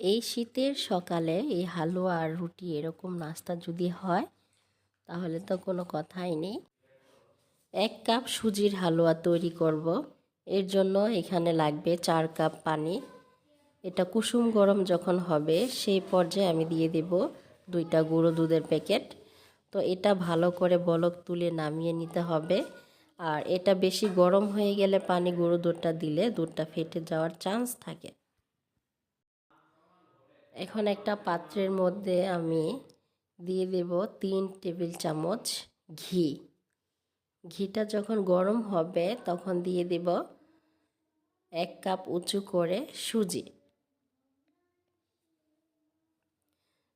এই শীতের সকালে এই হালুয়া আর রুটি এরকম নাস্তা যদি হয়, তাহলে তো কোনো কথাই নেই। এক কাপ সুজির হালুয়া তৈরি করব। এর জন্য এখানে লাগবে চার কাপ পানি। এটা কুসুম গরম যখন হবে, সেই পর্যায়ে আমি দিয়ে দেব দুইটা গুঁড়ো দুধের প্যাকেট। তো এটা ভালো করে বলক তুলে নামিয়ে নিতে হবে। আর এটা বেশি গরম হয়ে গেলে পানি গুঁড়ো দুধটা দিলে দুধটা ফেটে যাওয়ার চান্স থাকে। এখন একটা পাত্রের মধ্যে আমি দিয়ে দেব তিন টেবিল চামচ ঘি। ঘিটা যখন গরম হবে তখন দিয়ে দেব এক কাপ উঁচু করে সুজি।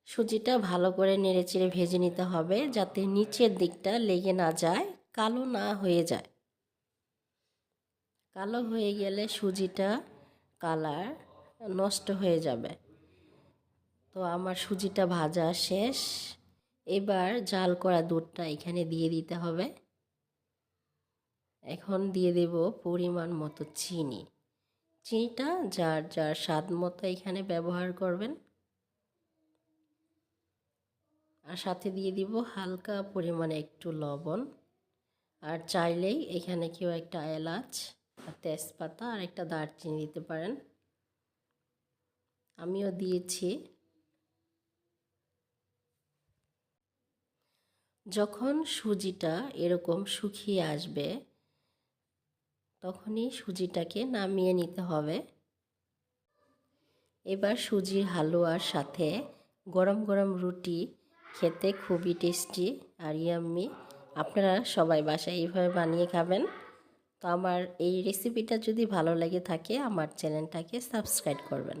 সুজিটা ভালো করে নেড়েচেড়ে ভেজে নিতে হবে যাতে নিচের দিকটা লেগে না যায়, কালো না হয়ে যায়। কালো হয়ে গেলে সুজিটা কালার নষ্ট হয়ে যাবে। তো আমার সুজিটা ভাজা শেষ। এবার জাল করা দুধটা এখানে দিয়ে দিতে হবে। এখন দিয়ে দেব পরিমাণ মতো চিনি। চিনিটা যার যার স্বাদ মতো এখানে ব্যবহার করবেন। আর সাথে দিয়ে দিব হালকা পরিমাণে একটু লবণ। আর চাইলেই এখানে কেউ একটা এলাচ, আর তেজপাতা, আর একটা দারচিনি দিতে পারেন। আমিও দিয়েছি। যখন সুজিটা এরকম শুকিয়ে আসবে, তখনই সুজিটাকে নামিয়ে নিতে হবে। এবার সুজির হালুয়ার সাথে গরম গরম রুটি খেতে খুবই টেস্টি আর ইয়াম্মি। আপনারা সবাই বাসায় এইভাবে বানিয়ে খাবেন। তো আমার এই রেসিপিটা যদি ভালো লেগে থাকে, আমার চ্যানেলটাকে সাবস্ক্রাইব করবেন।